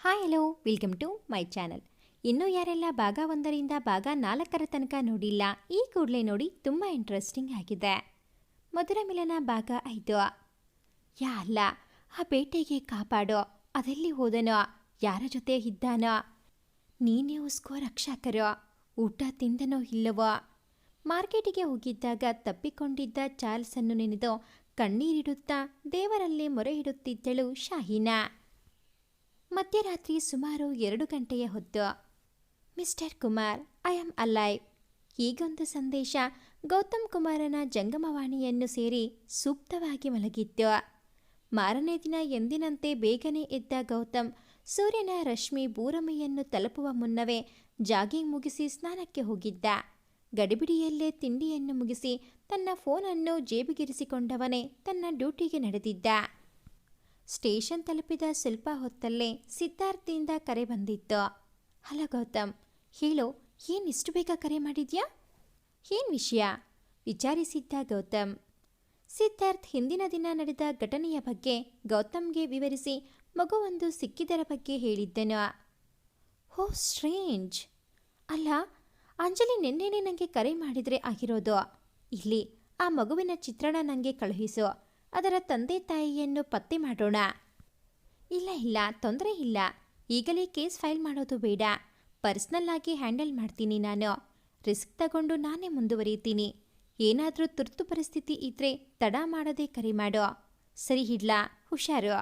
Hi hello welcome to my channel ಇನ್ನೂ ಯಾರೆಲ್ಲ ಭಾಗ ಒಂದರಿಂದ ಭಾಗ ನಾಲ್ಕರ ತನಕ ನೋಡಿಲ್ಲ, ಈ ಕೂಡಲೇ ನೋಡಿ ತುಂಬ ಇಂಟ್ರೆಸ್ಟಿಂಗ್ ಆಗಿದೆ. ಮಧುರ ಮಿಲನ ಭಾಗ ಐದು. ಯಾ ಅಲ್ಲ, ಆ ಬೇಟೆಗೆ ಕಾಪಾಡೋ, ಅದೆಲ್ಲಿ ಹೋದನೋ, ಯಾರ ಜೊತೆ ಇದ್ದಾನೋ. ನೀನೇ ಉಸ್ಕೋ ರಕ್ಷಕರೋ, ಊಟ ತಿಂದನೋ ಇಲ್ಲವೋ. ಮಾರ್ಕೆಟಿಗೆ ಹೋಗಿದ್ದಾಗ ತಪ್ಪಿಕೊಂಡಿದ್ದ ಚಾರ್ಲ್ಸನ್ನು ನೆನೆದು ಕಣ್ಣೀರಿಡುತ್ತಾ ದೇವರಲ್ಲಿ ಮೊರೆ ಇಡುತ್ತಿದ್ದಳು ಶಾಹೀನಾ. ಮಧ್ಯರಾತ್ರಿ ಸುಮಾರು ಎರಡು ಗಂಟೆಯ ಹೊತ್ತು. Mister Kumar, I am alive. ಹೀಗೊಂದು ಸಂದೇಶ ಗೌತಮ್ ಕುಮಾರನ ಜಂಗಮವಾಣಿಯನ್ನು ಸೇರಿ ಸೂಕ್ತವಾಗಿ ಮಲಗಿತ್ತು. ಮಾರನೇ ದಿನ ಎಂದಿನಂತೆ ಬೇಗನೆ ಎದ್ದ ಗೌತಮ್ ಸೂರ್ಯನ ರಶ್ಮಿ ಬೂರಮೆಯನ್ನು ತಲುಪುವ ಮುನ್ನವೇ ಜಾಗಿಂಗ್ ಮುಗಿಸಿ ಸ್ನಾನಕ್ಕೆ ಹೋಗಿದ್ದ. ಗಡಿಬಿಡಿಯಲ್ಲೇ ತಿಂಡಿಯನ್ನು ಮುಗಿಸಿ ತನ್ನ ಫೋನನ್ನು ಜೇಬಿಗಿರಿಸಿಕೊಂಡವನೇ ತನ್ನ ಡ್ಯೂಟಿಗೆ ನಡೆದಿದ್ದ. ಸ್ಟೇಷನ್ ತಲುಪಿದ ಸ್ವಲ್ಪ ಹೊತ್ತಲ್ಲೇ ಸಿದ್ಧಾರ್ಥಿಯಿಂದ ಕರೆ ಬಂದಿತ್ತು. ಹಲೋ ಗೌತಮ್, ಹೇಳು ಏನಿಷ್ಟು ಬೇಗ ಕರೆ ಮಾಡಿದ್ಯಾ? ಏನು ವಿಷಯ? ವಿಚಾರಿಸಿದ್ದ ಗೌತಮ್. ಸಿದ್ಧಾರ್ಥ್ ಹಿಂದಿನ ದಿನ ನಡೆದ ಘಟನೆಯ ಬಗ್ಗೆ ಗೌತಮ್ಗೆ ವಿವರಿಸಿ ಮಗುವೊಂದು ಸಿಕ್ಕಿದರ ಬಗ್ಗೆ ಹೇಳಿದ್ದನು. ಹೋ ಸ್ಟ್ರೇಂಜ್! ಅಲ್ಲ, ಅಂಜಲಿ ನಿನ್ನೆನೇ ನನಗೆ ಕರೆ ಮಾಡಿದರೆ ಆಗಿರೋದು. ಇಲ್ಲಿ ಆ ಮಗುವಿನ ಚಿತ್ರಣ ನನಗೆ ಕಳುಹಿಸು. ಅದರ ತಂದೆ ತಾಯಿಯನ್ನು ಪತ್ತೆ ಮಾಡೋಣ. ಇಲ್ಲ ಇಲ್ಲ, ತೊಂದರೆ ಇಲ್ಲ. ಈಗಲೇ ಕೇಸ್ ಫೈಲ್ ಮಾಡೋದು ಬೇಡ. ಪರ್ಸ್ನಲ್ ಆಗಿ ಹ್ಯಾಂಡಲ್ ಮಾಡ್ತೀನಿ ನಾನು. ರಿಸ್ಕ್ ತಗೊಂಡು ನಾನೇ ಮುಂದುವರಿತೀನಿ. ಏನಾದರೂ ತುರ್ತು ಪರಿಸ್ಥಿತಿ ಇದ್ರೆ ತಡ ಮಾಡದೆ ಕರೆ ಮಾಡೋ. ಸರಿ ಹಿಡ್ಲಾ, ಹುಷಾರು.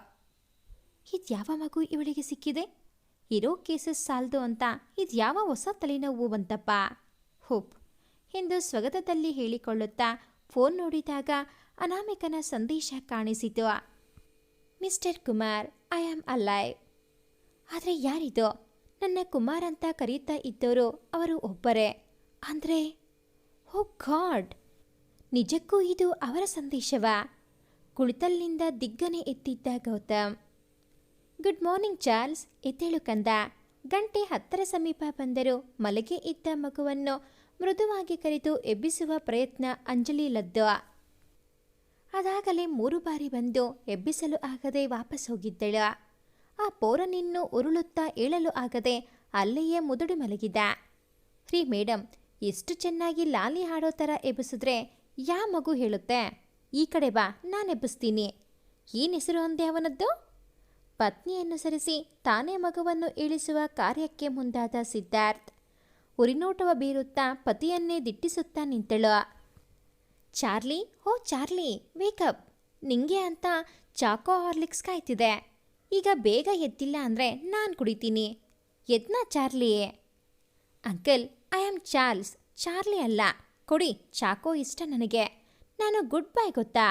ಇದ್ಯಾವ ಮಗು ಇವಳಿಗೆ ಸಿಕ್ಕಿದೆ? ಇರೋ ಕೇಸಸ್ ಸಾಲ್ದು ಅಂತ ಇದ್ಯಾವ ಹೊಸ ತಲೆನೋವು ಬಂತಪ್ಪ. ಹುಪ್ ಎಂದು ಸ್ವಗತದಲ್ಲಿ ಹೇಳಿಕೊಳ್ಳುತ್ತಾ ಫೋನ್ ನೋಡಿದಾಗ ಅನಾಮಿಕನ ಸಂದೇಶ ಕಾಣಿಸಿತು. Mister Kumar, I am alive. ಆದರೆ ಯಾರಿದು? ನನ್ನ ಕುಮಾರ್ ಅಂತ ಕರೀತಾ ಇದ್ದವರು ಅವರು ಒಬ್ಬರೇ. ಅಂದರೆ? Oh God! ನಿಜಕ್ಕೂ ಇದು ಅವರ ಸಂದೇಶವಾ? ಕುಳಿತಲ್ಲಿಂದ ದಿಗ್ಗನೆ ಎತ್ತಿದ್ದ ಗೌತಮ್. ಗುಡ್ ಮಾರ್ನಿಂಗ್ ಚಾರ್ಲ್ಸ್, ಎದ್ದೇಳು ಕಂದ. ಗಂಟೆ ಹತ್ತರ ಸಮೀಪ ಬಂದರು ಮಲಗೆ ಇದ್ದ ಮಗುವನ್ನು ಮೃದುವಾಗಿ ಕರೆದು ಎಬ್ಬಿಸುವ ಪ್ರಯತ್ನ ಅಂಜಲಿ ಲದ್ದು. ಅದಾಗಲೇ ಮೂರು ಬಾರಿ ಬಂದು ಎಬ್ಬಿಸಲು ಆಗದೆ ವಾಪಸ್ ಹೋಗಿದ್ದಳು. ಆ ಪೋರನಿನ್ನು ಉರುಳುತ್ತಾ ಏಳಲು ಆಗದೆ ಅಲ್ಲಿಯೇ ಮುದುಡು ಮಲಗಿದ. ಫ್ರೀ ಮೇಡಮ್ ಎಷ್ಟು ಚೆನ್ನಾಗಿ ಲಾಲಿ ಹಾಡೋ ಥರ ಎಬ್ಬಿಸಿದ್ರೆ ಯಾ ಮಗು ಹೇಳುತ್ತೆ? ಈ ಕಡೆ ಬಾ, ನಾನು ಎಬ್ಬಿಸ್ತೀನಿ. ಏನು ಹೆಸರು ಅಂದೆ ಅವನದ್ದು? ಪತ್ನಿಯನ್ನು ಸರಿಸಿ ತಾನೇ ಮಗುವನ್ನು ಇಳಿಸುವ ಕಾರ್ಯಕ್ಕೆ ಮುಂದಾದ ಸಿದ್ಧಾರ್ಥ್, ಉರಿನೋಟವ ಬೀರುತ್ತಾ ಪತಿಯನ್ನೇ ದಿಟ್ಟಿಸುತ್ತಾ ನಿಂತಳು. ಚಾರ್ಲಿ, ಓ ಚಾರ್ಲಿ ವೇಕಪ್ ನಿಂಗೆ ಅಂತ ಚಾಕೋ ಹಾರ್ಲಿಕ್ಸ್ ಕಾಯ್ತಿದೆ. ಈಗ ಬೇಗ ಎದ್ದಿಲ್ಲ ಅಂದರೆ ನಾನು ಕುಡಿತೀನಿ. ಎದ್ನಾ Charlie uncle I am Charles. Charlie ಅಲ್ಲ. ಕೊಡಿ, ಚಾಕೋ ಇಷ್ಟ ನನಗೆ. ನಾನು ಗುಡ್ ಬೈ ಗೊತ್ತಾ?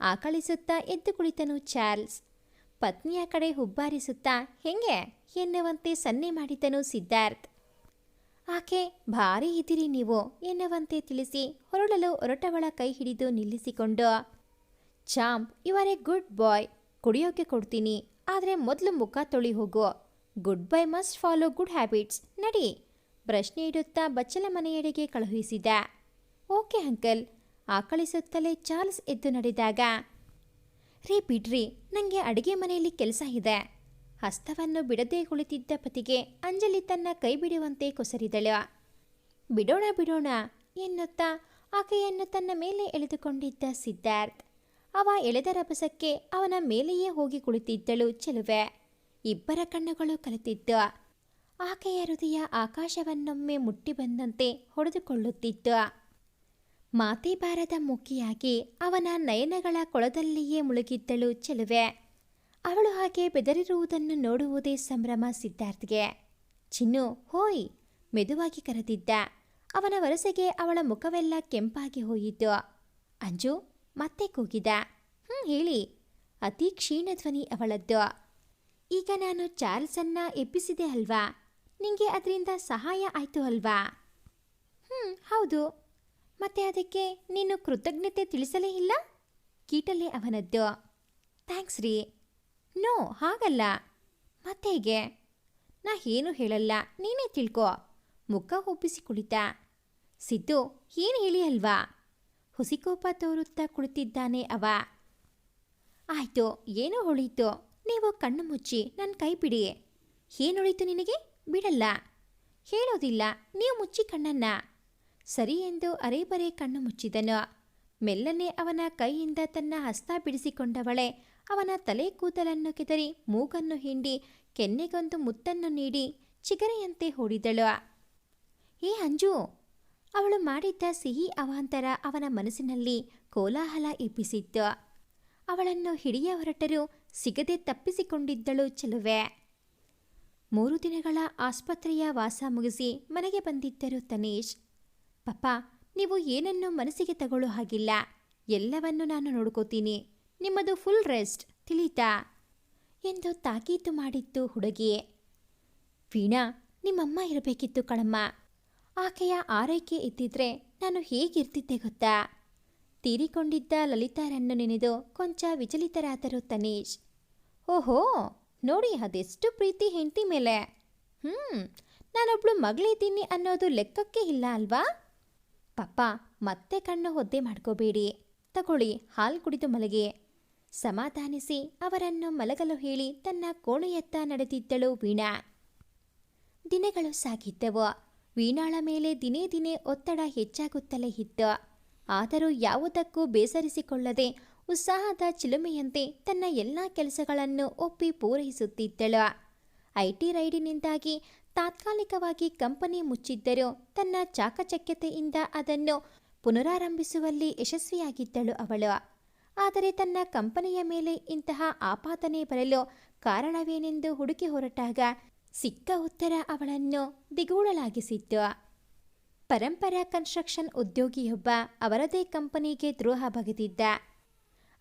ಆಕಳಿಸುತ್ತಾ ಎದ್ದು ಕುಳಿತನು ಚಾರ್ಲ್ಸ್. ಪತ್ನಿಯ ಕಡೆ ಹುಬ್ಬಾರಿಸುತ್ತಾ, ಹೆಂಗೆ? ಎನ್ನುವಂತೆ ಸನ್ನೆ ಮಾಡಿದನು ಸಿದ್ಧಾರ್ಥ್. ಆಕೆ ಭಾರಿ ಇದ್ದೀರಿ ನೀವು ಎನ್ನುವಂತೆ ತಿಳಿಸಿ ಹೊರಡಲು ಹೊರಟವಳ ಕೈ ಹಿಡಿದು ನಿಲ್ಲಿಸಿಕೊಂಡು ಚಾಂಪ್ ಎ ಗುಡ್ ಬಾಯ್ ಕುಡಿಯೋಕೆ ಕೊಡ್ತೀನಿ. ಆದರೆ ಮೊದಲು ಮುಖ ತೊಳಿ ಹೋಗು. Goodbye must follow good habits ನಡಿ. ಪ್ರಶ್ನೆ ಇಡುತ್ತಾ ಬಚ್ಚಲ ಮನೆಯೆಡೆಗೆ ಕಳುಹಿಸಿದ, ಓಕೆ ಅಂಕಲ್. ಆಕಳಿಸುತ್ತಲೇ ಚಾರ್ಲ್ಸ್ ಎದ್ದು ನಡೆದಾಗ, ರೀ ಬಿಡ್ರಿ ನನಗೆ ಅಡುಗೆ ಮನೆಯಲ್ಲಿ ಕೆಲಸ ಇದೆ. ಹಸ್ತವನ್ನು ಬಿಡದೆ ಕುಳಿತಿದ್ದ ಪತಿಗೆ ಅಂಜಲಿ ತನ್ನ ಕೈ ಬಿಡುವಂತೆ ಕೊಸರಿದಳು. ಬಿಡೋಣ ಬಿಡೋಣ ಎನ್ನುತ್ತಾ ಆಕೆಯನ್ನು ತನ್ನ ಮೇಲೆ ಎಳೆದುಕೊಂಡಿದ್ದ ಸಿದ್ಧಾರ್ಥ್. ಅವ ಎಳೆದ ರಭಸಕ್ಕೆ ಅವನ ಮೇಲೆಯೇ ಹೋಗಿ ಕುಳಿತಿದ್ದಳು ಚೆಲುವೆ. ಇಬ್ಬರ ಕಣ್ಣುಗಳು ಕಲಿತಿದ್ದ. ಆಕೆಯ ಹೃದಯ ಆಕಾಶವನ್ನೊಮ್ಮೆ ಮುಟ್ಟಿ ಬಂದಂತೆ ಹೊಡೆದುಕೊಳ್ಳುತ್ತಿತ್ತು ಮಾತೆ ಬಾರದ ಮುಖಿಯಾಗಿ ಅವನ ನಯನಗಳ ಕೊಳದಲ್ಲಿಯೇ ಮುಳುಗಿದ್ದಳು ಚೆಲುವೆ. ಅವಳು ಹಾಗೆ ಬೆದರಿರುವುದನ್ನು ನೋಡುವುದೇ ಸಂಭ್ರಮ ಸಿದ್ಧಾರ್ಥ್ಗೆ. ಚಿನ್ನು, ಹೋಯ್, ಮೆದುವಾಗಿ ಕರೆದಿದ್ದ. ಅವನ ವರಸೆಗೆ ಅವಳ ಮುಖವೆಲ್ಲ ಕೆಂಪಾಗಿ ಹೋಯಿತು. ಅಂಜು, ಮತ್ತೆ ಕೂಗಿದ. ಹ್ಞೂ ಹೇಳಿ. ಅತಿ ಕ್ಷೀಣ ಧ್ವನಿ ಅವಳದ್ದು. ಈಗ ನಾನು ಚಾರ್ಲ್ಸನ್ನ ಎಬ್ಬಿಸಿದೆ ಅಲ್ವಾ? ನಿಂಗೆ ಅದರಿಂದ ಸಹಾಯ ಆಯಿತು ಅಲ್ವಾ? ಹ್ಞೂ ಹೌದು. ಮತ್ತೆ ಅದಕ್ಕೆ ನೀನು ಕೃತಜ್ಞತೆ ತಿಳಿಸಲೇ ಇಲ್ಲ? ಕೀಟಲೆ ಅವನದ್ದು. ಥ್ಯಾಂಕ್ಸ್ ರೀ. ನೋ, ಹಾಗಲ್ಲ. ಮತ್ತೆ ಹೇಗೆ? ನಾ ಏನು ಹೇಳಲ್ಲ, ನೀನೇ ತಿಳ್ಕೊ. ಮುಖ ಒಪ್ಪಿಸಿ ಕುಳಿತ. ಸಿದ್ದು, ಏನು ಹೇಳಿ ಅಲ್ವಾ? ಹುಸಿಕೋಪ ತೋರುತ್ತಾ ಕುಳಿತಿದ್ದಾನೆ ಅವ. ಆಯ್ತು, ಏನೋ ಹೊಳೀತು. ನೀವು ಕಣ್ಣು ಮುಚ್ಚಿ ನನ್ನ ಕೈ ಬಿಡಿ. ಏನೊಳಿತು ನಿನಗೆ? ಬಿಡಲ್ಲ. ಹೇಳೋದಿಲ್ಲ, ನೀವು ಮುಚ್ಚಿ ಕಣ್ಣನ್ನ. ಸರಿ ಎಂದು ಅರೆಬರೆ ಕಣ್ಣು ಮುಚ್ಚಿದನು. ಮೆಲ್ಲನೆ ಅವನ ಕೈಯಿಂದ ತನ್ನ ಹಸ್ತ ಬಿಡಿಸಿಕೊಂಡವಳೆ ಅವನ ತಲೆ ಕೂದಲನ್ನು ಕೆದರಿ ಮೂಗನ್ನು ಹಿಂಡಿ, ಕೆನ್ನೆಗೊಂದು ಮುತ್ತನ್ನು ನೀಡಿ ಚಿಗರೆಯಂತೆ ಹೂಡಿದಳು. ಏ ಅಂಜು, ಅವಳು ಮಾಡಿದ್ದ ಸಿಹಿ ಅವಾಂತರ ಅವನ ಮನಸ್ಸಿನಲ್ಲಿ ಕೋಲಾಹಲ ಎಬ್ಬಿಸಿತ್ತು. ಅವಳನ್ನು ಹಿಡಿಯ ಹೊರಟರೂ ಸಿಗದೆ ತಪ್ಪಿಸಿಕೊಂಡಿದ್ದಳು ಚೆಲುವೆ. ಮೂರು ದಿನಗಳ ಆಸ್ಪತ್ರೆಯ ವಾಸ ಮುಗಿಸಿ ಮನೆಗೆ ಬಂದಿದ್ದರು ತನೇಶ್. ಪಪ್ಪ, ನೀವು ಏನನ್ನೂ ಮನಸ್ಸಿಗೆ ತಗೊಳ್ಳೋ ಹಾಗಿಲ್ಲ. ಎಲ್ಲವನ್ನೂ ನಾನು ನೋಡ್ಕೋತೀನಿ. ನಿಮ್ಮದು ಫುಲ್ ರೆಸ್ಟ್ ತಿಳಿತಾ? ಎಂದು ತಾಕೀತು ಮಾಡಿತ್ತು ಹುಡುಗಿ ವೀಣಾ, ನಿಮ್ಮಮ್ಮ ಇರಬೇಕಿತ್ತು ಕಣಮ್ಮ. ಆಕೆಯ ಆರೈಕೆ ಇದ್ದಿದ್ರೆ ನಾನು ಹೇಗಿರ್ತಿದ್ದೆ ಗೊತ್ತಾ? ತೀರಿಕೊಂಡಿದ್ದ ಲಲಿತಾರನ್ನು ನೆನೆದು ಕೊಂಚ ವಿಚಲಿತರಾದರು ತನೀಶ್. ಓಹೋ, ನೋಡಿ ಅದೆಷ್ಟು ಪ್ರೀತಿ ಹೆಂಡತಿ ಮೇಲೆ. ಹ್ಞೂ ನಾನೊಬ್ಳು ಮಗಳಿದ್ದೀನಿ ಅನ್ನೋದು ಲೆಕ್ಕಕ್ಕೆ ಇಲ್ಲ ಅಲ್ವಾ? ಪಪ್ಪ ಮತ್ತೆ ಕಣ್ಣು ಒದ್ದೆ ಮಾಡ್ಕೋಬೇಡಿ. ತಗೊಳ್ಳಿ, ಹಾಲು ಕುಡಿದು ಮಲಗಿ. ಸಮಾಧಾನಿಸಿ ಅವರನ್ನು ಮಲಗಲು ಹೇಳಿ ತನ್ನ ಕೋಣೆಯತ್ತ ನಡೆದಿದ್ದಳು ವೀಣಾ. ದಿನಗಳು ಸಾಗಿದ್ದವು. ವೀಣಾಳ ಮೇಲೆ ದಿನೇ ದಿನೇ ಒತ್ತಡ ಹೆಚ್ಚಾಗುತ್ತಲೇ ಇತ್ತು. ಆದರೂ ಯಾವುದಕ್ಕೂ ಬೇಸರಿಸಿಕೊಳ್ಳದೆ ಉತ್ಸಾಹದ ಚಿಲುಮೆಯಂತೆ ತನ್ನ ಎಲ್ಲ ಕೆಲಸಗಳನ್ನು ಒಪ್ಪಿ ಪೂರೈಸುತ್ತಿದ್ದಳು. ಐಟಿ ರೈಡಿನಿಂದಾಗಿ ತಾತ್ಕಾಲಿಕವಾಗಿ ಕಂಪನಿ ಮುಚ್ಚಿದ್ದರೂ ತನ್ನ ಚಾಕಚಕ್ಯತೆಯಿಂದ ಅದನ್ನು ಪುನರಾರಂಭಿಸುವಲ್ಲಿ ಯಶಸ್ವಿಯಾಗಿದ್ದಳು ಅವಳು. ಆದರೆ ತನ್ನ ಕಂಪನಿಯ ಮೇಲೆ ಇಂತಹ ಆಪಾದನೆ ಬರಲು ಕಾರಣವೇನೆಂದು ಹುಡುಕಿ ಹೊರಟಾಗ ಸಿಕ್ಕ ಉತ್ತರ ಅವಳನ್ನು ದಿಗೂಡಲಾಗಿಸಿತ್ತು ಪರಂಪರಾ ಕನ್ಸ್ಟ್ರಕ್ಷನ್ ಉದ್ಯೋಗಿಯೊಬ್ಬ ಅವರದೇ ಕಂಪನಿಗೆ ದ್ರೋಹ ಬಗೆದಿದ್ದ.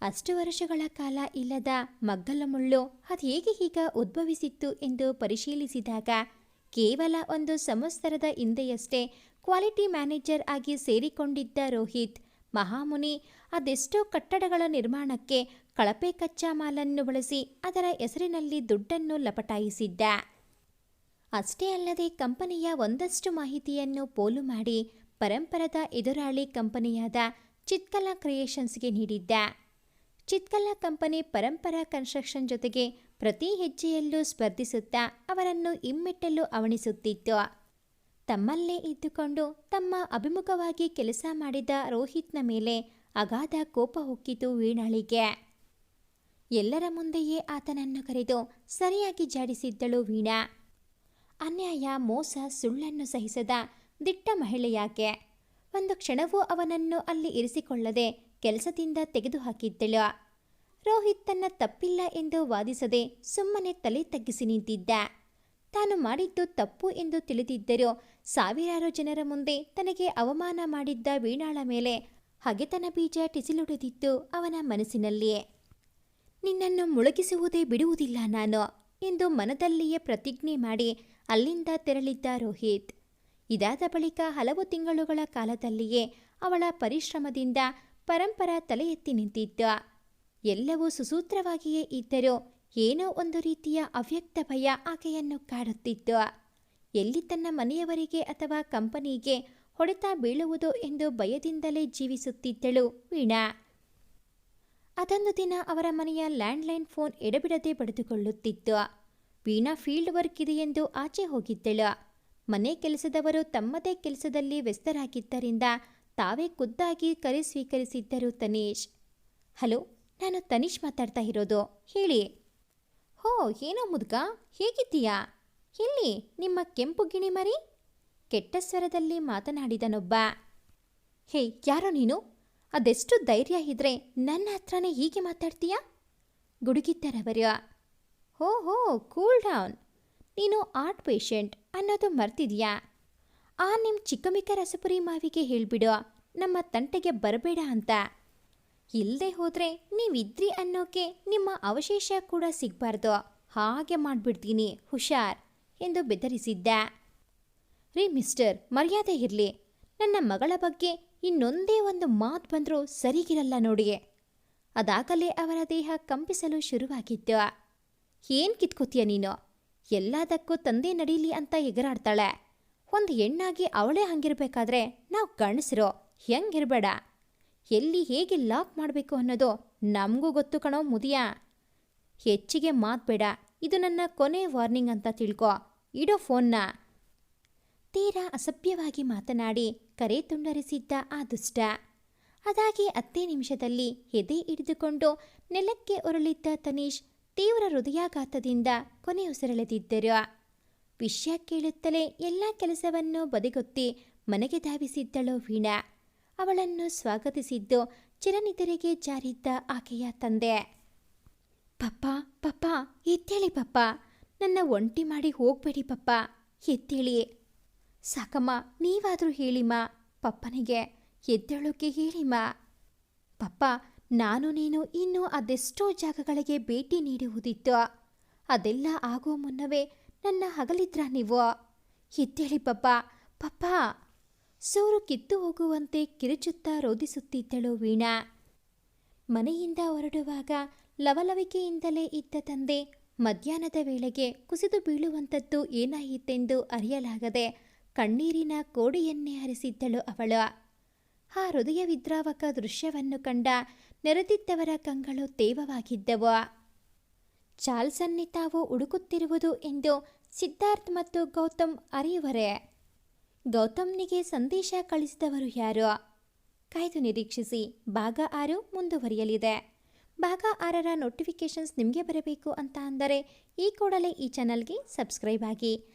ಅಷ್ಟು ವರ್ಷಗಳ ಕಾಲ ಇಲ್ಲದ ಮಗ್ಗಲ ಮುಳ್ಳು ಅದೇಗೆ ಹೀಗ ಉದ್ಭವಿಸಿತ್ತು ಎಂದು ಪರಿಶೀಲಿಸಿದಾಗ ಕೇವಲ ಒಂದು ಸಂವತ್ಸರದ ಹಿಂದೆಯಷ್ಟೇ ಕ್ವಾಲಿಟಿ ಮ್ಯಾನೇಜರ್ ಆಗಿ ಸೇರಿಕೊಂಡಿದ್ದ ರೋಹಿತ್ ಮಹಾಮುನಿ ಅದೆಷ್ಟೋ ಕಟ್ಟಡಗಳ ನಿರ್ಮಾಣಕ್ಕೆ ಕಳಪೆ ಕಚ್ಚಾ ಮಾಲನ್ನು ಬಳಸಿ ಅದರ ಹೆಸರಿನಲ್ಲಿ ದುಡ್ಡನ್ನು ಲಪಟಾಯಿಸಿದ್ದ. ಅಷ್ಟೇ ಅಲ್ಲದೆ ಕಂಪನಿಯ ಒಂದಷ್ಟು ಮಾಹಿತಿಯನ್ನು ಪೋಲು ಮಾಡಿ ಪರಂಪರದ ಎದುರಾಳಿ ಕಂಪನಿಯಾದ ಚಿತ್ಕಲಾ ಕ್ರಿಯೇಷನ್ಸ್ಗೆ ನೀಡಿದ್ದ. ಚಿತ್ಕಲಾ ಕಂಪನಿ ಪರಂಪರಾ ಕನ್ಸ್ಟ್ರಕ್ಷನ್ ಜೊತೆಗೆ ಪ್ರತಿ ಹೆಜ್ಜೆಯಲ್ಲೂ ಸ್ಪರ್ಧಿಸುತ್ತಾ ಅವರನ್ನು ಇಮ್ಮೆಟ್ಟಲು ಅವಣಿಸುತ್ತಿತ್ತು ತಮ್ಮಲ್ಲೇ ಇದ್ದುಕೊಂಡು ತಮ್ಮ ಅಭಿಮುಖವಾಗಿ ಕೆಲಸ ಮಾಡಿದ ರೋಹಿತ್ನ ಮೇಲೆ ಅಗಾಧ ಕೋಪ ಹೊಕ್ಕಿತು ವೀಣಾಳಿಗೆ. ಎಲ್ಲರ ಮುಂದೆಯೇ ಆತನನ್ನು ಕರೆದು ಸರಿಯಾಗಿ ಜಾಡಿಸಿದ್ದಳು ವೀಣಾ. ಅನ್ಯಾಯ, ಮೋಸ, ಸುಳ್ಳನ್ನು ಸಹಿಸದ ದಿಟ್ಟ ಮಹಿಳೆಯಾಕೆ ಒಂದು ಕ್ಷಣವೂ ಅವನನ್ನು ಅಲ್ಲಿ ಇರಿಸಿಕೊಳ್ಳದೆ ಕೆಲಸದಿಂದ ತೆಗೆದುಹಾಕಿದ್ದಳು. ರೋಹಿತ್ ತನ್ನ ತಪ್ಪಿಲ್ಲ ಎಂದು ವಾದಿಸದೆ ಸುಮ್ಮನೆ ತಲೆ ತಗ್ಗಿಸಿ ನಿಂತಿದ್ದ. ತಾನು ಮಾಡಿದ್ದು ತಪ್ಪು ಎಂದು ತಿಳಿದಿದ್ದರೂ ಸಾವಿರಾರು ಜನರ ಮುಂದೆ ತನಗೆ ಅವಮಾನ ಮಾಡಿದ್ದ ವೀಣಾಳ ಮೇಲೆ ಹಗೆತನ ಬೀಜ ಟಿಸಿಲುಡಿದಿತ್ತು ಅವನ ಮನಸ್ಸಿನಲ್ಲಿಯೇ. ನಿನ್ನನ್ನು ಮುಳುಗಿಸುವುದೇ ಬಿಡುವುದಿಲ್ಲ ನಾನು ಎಂದು ಮನದಲ್ಲಿಯೇ ಪ್ರತಿಜ್ಞೆ ಮಾಡಿ ಅಲ್ಲಿಂದ ತೆರಳಿದ್ದ ರೋಹಿತ್. ಇದಾದ ಬಳಿಕ ಹಲವು ತಿಂಗಳುಗಳ ಕಾಲದಲ್ಲಿಯೇ ಅವಳ ಪರಿಶ್ರಮದಿಂದ ಪರಂಪರ ತಲೆ ಎತ್ತಿ ನಿಂತಿದ್ದ. ಎಲ್ಲವೂ ಸುಸೂತ್ರವಾಗಿಯೇ ಇದ್ದರೂ ಏನೋ ಒಂದು ರೀತಿಯ ಅವ್ಯಕ್ತ ಭಯ ಆಕೆಯನ್ನು ಕಾಡುತ್ತಿತ್ತು. ಎಲ್ಲಿ ತನ್ನ ಮನೆಯವರಿಗೆ ಅಥವಾ ಕಂಪನಿಗೆ ಹೊಡೆತ ಬೀಳುವುದು ಎಂದು ಭಯದಿಂದಲೇ ಜೀವಿಸುತ್ತಿದ್ದಳು ವೀಣಾ. ಅದೊಂದು ದಿನ ಅವರ ಮನೆಯ ಲ್ಯಾಂಡ್ಲೈನ್ ಫೋನ್ ಎಡಬಿಡದೆ ಪಡೆದುಕೊಳ್ಳುತ್ತಿತ್ತು ವೀಣಾ ಫೀಲ್ಡ್ ವರ್ಕ್ ಇದೆಯೆಂದು ಆಚೆ ಹೋಗಿದ್ದಳು. ಮನೆ ಕೆಲಸದವರು ತಮ್ಮದೇ ಕೆಲಸದಲ್ಲಿ ವ್ಯಸ್ತರಾಗಿದ್ದರಿಂದ ತಾವೇ ಖುದ್ದಾಗಿ ಕರೆ ಸ್ವೀಕರಿಸಿದ್ದರು ತನೀಶ್. ಹಲೋ, ನಾನು ತನೀಶ್ ಮಾತಾಡ್ತಾ ಇರೋದು. ಹೇಳಿ. ಹೋ, ಏನೋ ಮುದ್ಗ? ಹೇಗಿದ್ದೀಯಾ? ಇಲ್ಲಿ ನಿಮ್ಮ ಕೆಂಪು ಗಿಣಿ ಮರಿ? ಕೆಟ್ಟ ಸ್ವರದಲ್ಲಿ ಮಾತನಾಡಿದನೊಬ್ಬ. ಹೇ, ಯಾರೋ ನೀನು? ಅದೆಷ್ಟು ಧೈರ್ಯ ಇದ್ರೆ ನನ್ನ ಹತ್ರನೇ ಹೀಗೆ ಮಾತಾಡ್ತೀಯಾ? ಗುಡುಗಿದ್ದರವರ ಹೋ ಹೋ ಕೂಲ್ ಡೌನ್ ನೀನು ಆರ್ಟ್ ಪೇಷಂಟ್ ಅನ್ನೋದು ಮರ್ತಿದ್ಯಾ? ಆ ನಿಮ್ಮ ಚಿಕ್ಕಮಿಕ್ಕ ರಸಪುರಿ ಮಾವಿಗೆ ಹೇಳ್ಬಿಡು. ನಮ್ಮ ತಂಟೆಗೆ ಬರಬೇಡ ಅಂತ. ಇಲ್ಲದೆ ಹೋದ್ರೆ ನೀವಿದ್ರಿ ಅನ್ನೋಕೆ ನಿಮ್ಮ ಅವಶೇಷ ಕೂಡ ಸಿಗಬಾರ್ದು. ಹಾಗೆ ಮಾಡಿಬಿಡ್ತೀನಿ, ಹುಷಾರ್ ಎಂದು ಬೆದರಿಸಿದ್ದ. ರೀ ಮಿಸ್ಟರ್, ಮರ್ಯಾದೆ ಇರಲಿ. ನನ್ನ ಮಗಳ ಬಗ್ಗೆ ಇನ್ನೊಂದೇ ಒಂದು ಮಾತು ಬಂದರೂ ಸರಿಗಿರಲ್ಲ ನೋಡಿ ಅದಾಗಲೇ ಅವರ ದೇಹ ಕಂಪಿಸಲು ಶುರುವಾಗಿತ್ತು. ಏನು ಕಿತ್ಕೋತೀಯ ನೀನು? ಎಲ್ಲದಕ್ಕೂ ತಂದೆ ನಡೀಲಿ ಅಂತ ಎಗರಾಡ್ತಾಳೆ. ಒಂದು ಹೆಣ್ಣಾಗಿ ಅವಳೇ ಹಂಗಿರಬೇಕಾದ್ರೆ ನಾವು ಗಂಡಸರು, ಹೆಂಗಿರಬೇಡ. ಎಲ್ಲಿ ಹೇಗೆ ಲಾಕ್ ಮಾಡಬೇಕು ಅನ್ನೋದು ನಮಗೂ ಗೊತ್ತು ಕಣೋ ಮುದಿಯ. ಹೆಚ್ಚಿಗೆ ಮಾತು ಬೇಡ ಇದು ನನ್ನ ಕೊನೆ ವಾರ್ನಿಂಗ್ ಅಂತ ತಿಳ್ಕೊ. ಇಡೋ ಫೋನ್ನ. ತೀರಾ ಅಸಭ್ಯವಾಗಿ ಮಾತನಾಡಿ ಕರೆ ತುಂಡರಿಸಿದ್ದ ಆ ದುಷ್ಟ. ಅದಾಗಿ ಹತ್ತೇ ನಿಮಿಷದಲ್ಲಿ ಎದೆ ಹಿಡಿದುಕೊಂಡು ನೆಲಕ್ಕೆ ಉರುಳಿದ್ದ ತನೀಶ್ ತೀವ್ರ ಹೃದಯಾಘಾತದಿಂದ ಕೊನೆಯುಸಿರೆಳೆದಿದ್ದರು ವಿಷಯ ಕೇಳುತ್ತಲೇ ಎಲ್ಲ ಕೆಲಸವನ್ನು ಬದಿಗೊತ್ತಿ ಮನೆಗೆ ಧಾವಿಸಿದ್ದಳು ವೀಣಾ. ಅವಳನ್ನು ಸ್ವಾಗತಿಸಿದ್ದು ಚಿರನಿದ್ರೆಗೆ ಜಾರಿದ್ದ ಆಕೆಯ ತಂದೆ. ಪಪ್ಪ ಪಪ್ಪ ಎತ್ತೇಳಿ ಪಪ್ಪ. ನನ್ನ ಒಂಟಿ ಮಾಡಿ ಹೋಗ್ಬೇಡಿ ಪಪ್ಪ. ಎದ್ದೇಳಿ. ಸಾಕಮ್ಮ, ನೀವಾದರೂ ಹೇಳಿಮ್ಮ. ಪಪ್ಪನಿಗೆ ಎದ್ದೇಳೋಕ್ಕೆ ಹೇಳಿಮ್ಮ. ಪಪ್ಪ, ನಾನು ನೀನು ಇನ್ನೂ ಅದೆಷ್ಟೋ ಜಾಗಗಳಿಗೆ ಭೇಟಿ ನೀಡುವುದಿತ್ತು. ಅದೆಲ್ಲ ಆಗೋ ಮುನ್ನವೇ ನನ್ನ ಹಗಲಿದ್ರ ನೀವು. ಎದ್ದೇಳಿ ಪಪ್ಪ ಪಪ್ಪ. ಸೂರು ಕಿತ್ತು ಹೋಗುವಂತೆ ಕಿರುಚುತ್ತಾ ರೋಧಿಸುತ್ತಿದ್ದಳು ವೀಣಾ. ಮನೆಯಿಂದ ಹೊರಡುವಾಗ ಲವಲವಿಕೆಯಿಂದಲೇ ಇದ್ದ ತಂದೆ ಮಧ್ಯಾಹ್ನದ ವೇಳೆಗೆ ಕುಸಿದು ಬೀಳುವಂಥದ್ದು ಏನಾಯಿತೆಂದು ಅರಿಯಲಾಗದೆ ಕಣ್ಣೀರಿನ ಕೋಡಿಯನ್ನೇ ಹರಿಸಿದ್ದಳು ಅವಳು. ಆ ಹೃದಯ ವಿದ್ರಾವಕ ದೃಶ್ಯವನ್ನು ಕಂಡ ನೆರೆದಿದ್ದವರ ಕಂಗಳು ತೇವವಾಗಿದ್ದವು. ಚಾಲ್ಸನ್ನೇ ತಾವು ಹುಡುಕುತ್ತಿರುವುದು ಎಂದು ಸಿದ್ಧಾರ್ಥ್ ಮತ್ತು ಗೌತಮ್ ಅರಿಯುವರೆ. ಗೌತಮ್ನಿಗೆ ಸಂದೇಶ ಕಳಿಸಿದವರು ಯಾರು? ಕಾಯ್ದು ನಿರೀಕ್ಷಿಸಿ. ಭಾಗ ಆರು ಮುಂದುವರಿಯಲಿದೆ. ಭಾಗ ಆರರ ನೋಟಿಫಿಕೇಷನ್ಸ್ ನಿಮಗೆ ಬರಬೇಕು ಅಂತ ಅಂದರೆ ಈ ಕೂಡಲೇ ಈ ಚಾನಲ್ಗೆ ಸಬ್ಸ್ಕ್ರೈಬ್ ಆಗಿ.